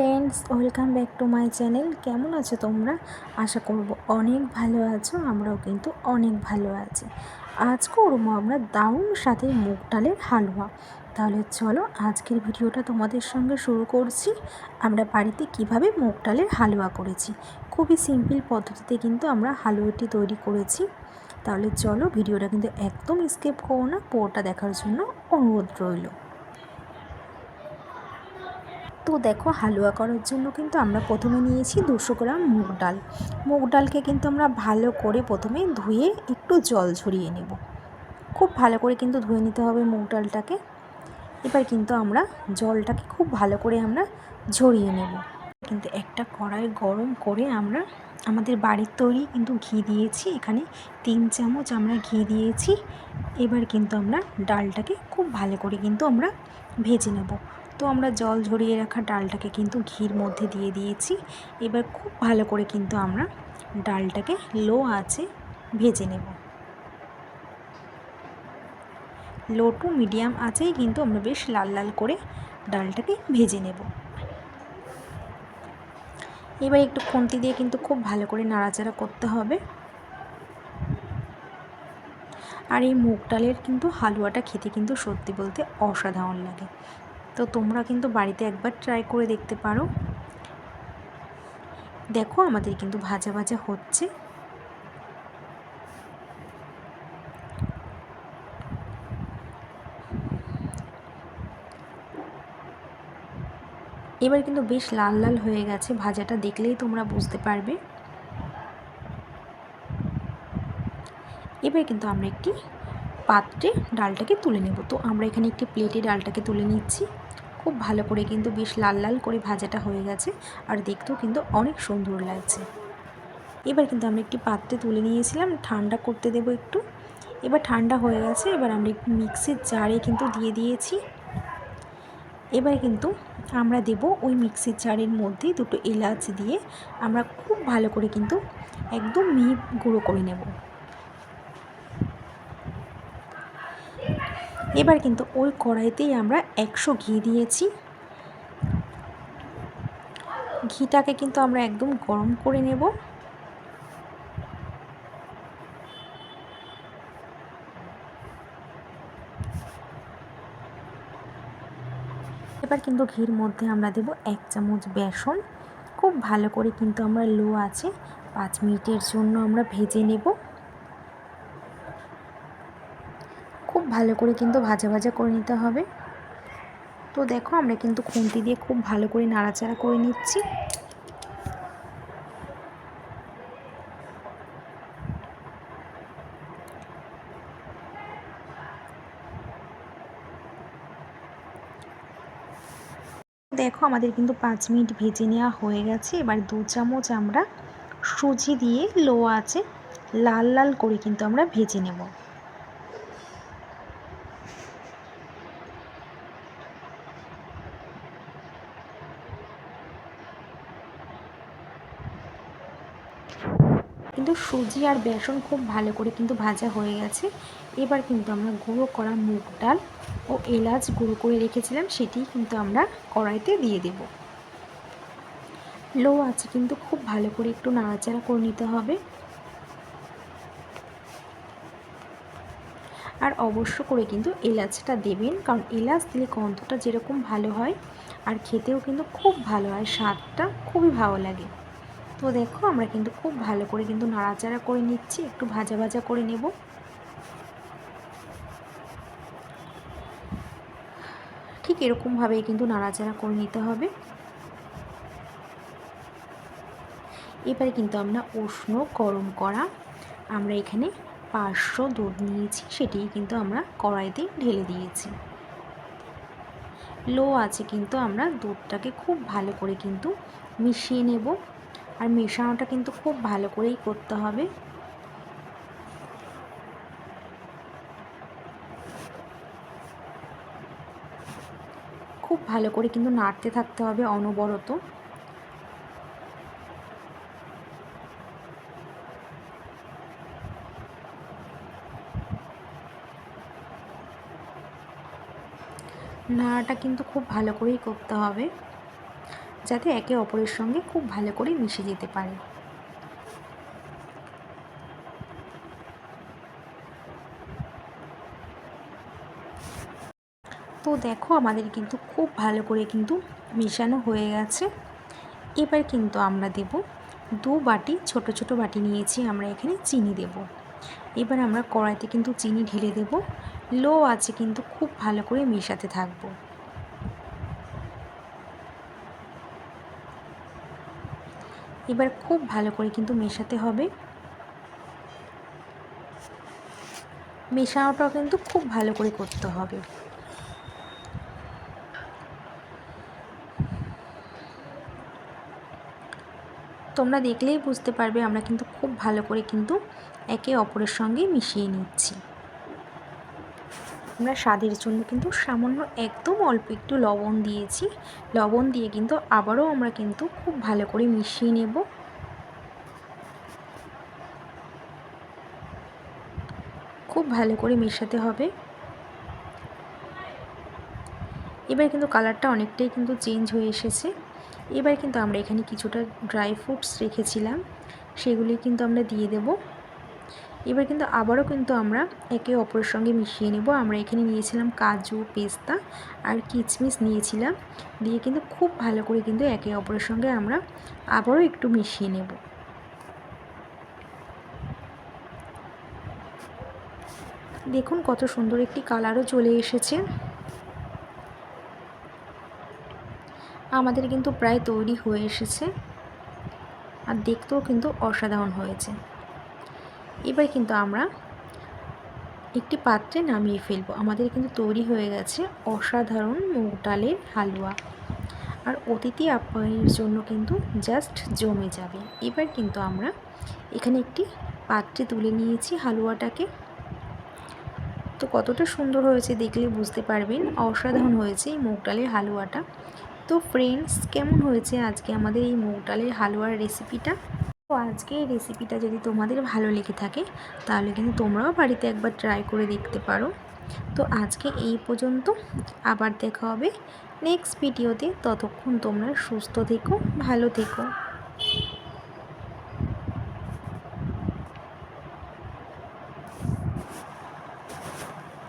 Friends welcome back to my channel কেমন আছো তোমরা? আশা করব অনেক ভালো আছো, আমরাও কিন্তু অনেক ভালো আছি। আজ করব আমরা দারুণ সাথে মুগ ডালের হালুয়া। তাহলে চলো আজকের ভিডিওটা তোমাদের সঙ্গে শুরু করছি। আমরা বাড়িতে কীভাবে মুগ ডালের হালুয়া করেছি? খুবই সিম্পল পদ্ধতিতে কিন্তু আমরা হালুয়াটি তৈরি করেছি। তাহলে চলো ভিডিওটা কিন্তু একদম স্কিপ করো না, পুরোটা দেখার জন্য অনুরোধ রইল। তো দেখো হালুয়া করার জন্য কিন্তু আমরা প্রথমে নিয়েছি দুশো গ্রাম মুগ ডাল। মুগ ডালকে কিন্তু আমরা ভালো করে প্রথমে ধুয়ে একটু জল ঝরিয়ে নেব। খুব ভালো করে কিন্তু ধুয়ে নিতে হবে মুগ ডালটাকে। এবার কিন্তু আমরা জলটাকে খুব ভালো করে আমরা ঝরিয়ে নেব। কিন্তু একটা কড়াই গরম করে আমরা আমাদের বাড়ির তৈরি কিন্তু ঘি দিয়েছি। এখানে তিন চামচ আমরা ঘি দিয়েছি। এবার কিন্তু আমরা ডালটাকে খুব ভালো করে কিন্তু আমরা ভেজে নেব। তো আমরা জল ঝরিয়ে রাখা ডালটাকে কিন্তু ঘির মধ্যে দিয়ে দিয়েছি। এবার খুব ভালো করে কিন্তু আমরা ডালটাকে লো আছে ভেজে নেব। লো টু মিডিয়াম আছেই কিন্তু আমরা বেশ লাল লাল করে ডালটাকে ভেজে নেব। এবার একটু খুন্তি দিয়ে কিন্তু খুব ভালো করে নাড়াচাড়া করতে হবে। আর এই মুগ ডালের কিন্তু হালুয়াটা খেতে কিন্তু সত্যি বলতে অসাধারণ লাগে। তো তোমরা কিন্তু বাড়িতে একবার ট্রাই করে দেখতে পারো। দেখো আমাদের কিন্তু ভাজা ভাজা হচ্ছে। এবার কিন্তু বেশ লাল লাল হয়ে গেছে, ভাজাটা দেখলেই তোমরা বুঝতে পারবে। এবার কিন্তু আমরা একটি পাত্রে ডালটাকে তুলে নেব। তো আমরা এখানে একটি প্লেটে ডালটাকে তুলে নিচ্ছি। খুব ভালো করে কিন্তু বেশ লাল লাল করে ভাজাটা হয়ে গেছে আর দেখতেও কিন্তু অনেক সুন্দর লাগছে। এবার কিন্তু আমরা একটি পাত্রে তুলে নিয়েছিলাম, ঠান্ডা করতে দেব একটু। এবার ঠান্ডা হয়ে গেছে, এবার আমরা একটু মিক্সির জারে কিন্তু দিয়ে দিয়েছি। এবার কিন্তু আমরা দেব ওই মিক্সির জারের মধ্যে দুটো এলাচ দিয়ে আমরা খুব ভালো করে কিন্তু একদম মিহি গুঁড়ো করে নেব। এবার কিন্তু ওই কড়াইতেই আমরা একশো ঘি দিয়েছি। ঘিটাকে কিন্তু আমরা একদম গরম করে নেব। এবার কিন্তু ঘির মধ্যে আমরা দেব এক চামচ বেসন। খুব ভালো করে কিন্তু আমরা লো আছে পাঁচ মিনিটের জন্য আমরা ভেজে নেব। খুব ভালো করে কিন্তু ভাজা ভাজা করে নিতে হবে। তো দেখো আমরা কিন্তু খুন্তি দিয়ে খুব ভালো করে নাড়াচাড়া করে নিচ্ছি। দেখো আমাদের কিন্তু পাঁচ মিনিট ভেজে নেওয়া হয়ে গেছে। এবার দু চামচ আমরা সুজি দিয়ে লো আছে লাল লাল করে কিন্তু আমরা ভেজে নেব। সুজি আর বেসন খুব ভালো করে কিন্তু ভাজা হয়ে গেছে। এবার কিন্তু আমরা গুঁড়ো করা মুগ ডাল ও এলাচ গুঁড়ো করে রেখেছিলাম সেটি কিন্তু আমরা কড়াইতে দিয়ে দেব। লো আছে কিন্তু খুব ভালো করে একটু নাড়াচাড়া করে নিতে হবে। আর অবশ্য করে কিন্তু এলাচটা দেবেন, কারণ এলাচ দিলে গন্ধটা যেরকম ভালো হয়, আর খেতেও কিন্তু খুব ভালো হয়, স্বাদটা খুবই ভালো লাগে। তো দেখো, আমরা কিন্তু খুব ভালো করে কিন্তু নাড়াচাড়া করে নিচ্ছি, একটু ভাজা ভাজা করে নেব। ঠিক এরকমভাবেই কিন্তু নাড়াচাড়া করে নিতে হবে। এবারে কিন্তু আমরা উষ্ণ গরম করা আমরা এখানে পাঁচশো দুধ নিয়েছি সেটি কিন্তু আমরা কড়াইতে ঢেলে দিয়েছি। লো আছে কিন্তু আমরা দুধটাকে খুব ভালো করে কিন্তু মিশিয়ে নেব। আর মেশানোটা কিন্তু খুব ভালো করেই করতে হবে। খুব ভালো করে কিন্তু নাড়তে থাকতে হবে অনবরত। নাড়াটা কিন্তু খুব ভালো করেই করতে হবে। যাতে একে অপরের সঙ্গে খুব ভালো করে মিশে যেতে পারে। তো দেখো, আমাদের কিন্তু খুব ভালো করে কিন্তু মেশানো হয়ে গেছে। এবার কিন্তু আমরা দেব দু বাটি, ছোট ছোট বাটি নিয়েছি, আমরা এখানে চিনি দেব। এবার আমরা কড়াইতে কিন্তু চিনি ঢেলে দেব। লো আছে কিন্তু খুব ভালো করে মেশাতে থাকব। এবার খুব ভালো করে কিন্তু মেশাতে হবে। মেশানোটাও কিন্তু খুব ভালো করে করতে হবে। তোমরা দেখলেই বুঝতে পারবে আমরা কিন্তু খুব ভালো করে কিন্তু একে অপরের সঙ্গে মিশিয়ে নিচ্ছি। আমরা স্বাদের জন্য কিন্তু সামান্য একদম অল্প একটু লবণ দিয়েছি। লবণ দিয়ে কিন্তু আবারও আমরা কিন্তু খুব ভালো করে মিশিয়ে নেব। খুব ভালো করে মেশাতে হবে। এবার কিন্তু কালারটা অনেকটাই কিন্তু চেঞ্জ হয়ে এসেছে। এবার কিন্তু আমরা এখানে কিছুটা ড্রাই ফ্রুটস রেখেছিলাম। সেগুলি কিন্তু আমরা দিয়ে দেব। এবার কিন্তু আবারও কিন্তু আমরা একে অপরের সঙ্গে মিশিয়ে নেব। আমরা এখানে নিয়েছিলাম কাজু, পেস্তা আর কিচমিচ নিয়েছিলাম। দিয়ে কিন্তু খুব ভালো করে কিন্তু একে অপরের সঙ্গে আমরা আবারও একটু মিশিয়ে নেব। দেখুন কত সুন্দর একটি কালারও চলে এসেছে। আমাদের কিন্তু প্রায় তৈরি হয়ে এসেছে। আর দেখতেও কিন্তু অসাধারণ হয়েছে। এবার কিন্তু আমরা একটি পাত্রে নামিয়ে ফেলব। আমাদের কিন্তু তৈরি হয়ে গেছে অসাধারণ মুগ ডালের হালুয়া। আর অতিথি আপ্যায়নের জন্য কিন্তু জাস্ট জমে যাবে। এবার কিন্তু আমরা এখানে একটি পাত্রে তুলে নিয়েছি হালুয়াটাকে। তো কতটা সুন্দর হয়েছে দেখলে বুঝতে পারবেন, অসাধারণ হয়েছে এই মুগ ডালের হালুয়াটা। তো ফ্রেন্ডস কেমন হয়েছে আজকে আমাদের এই মুগ ডালের হালুয়ার রেসিপিটা তো আজকে এই রেসিপিটা যদি তোমাদের ভালো লেগে থাকে, তাহলে কিন্তু তোমরাও বাড়িতে একবার ট্রাই করে দেখতে পারো। তো আজকে এই পর্যন্ত, আবার দেখা হবে নেক্সট ভিডিওতে ততক্ষণ তোমরা সুস্থ থেকো, ভালো থেকো।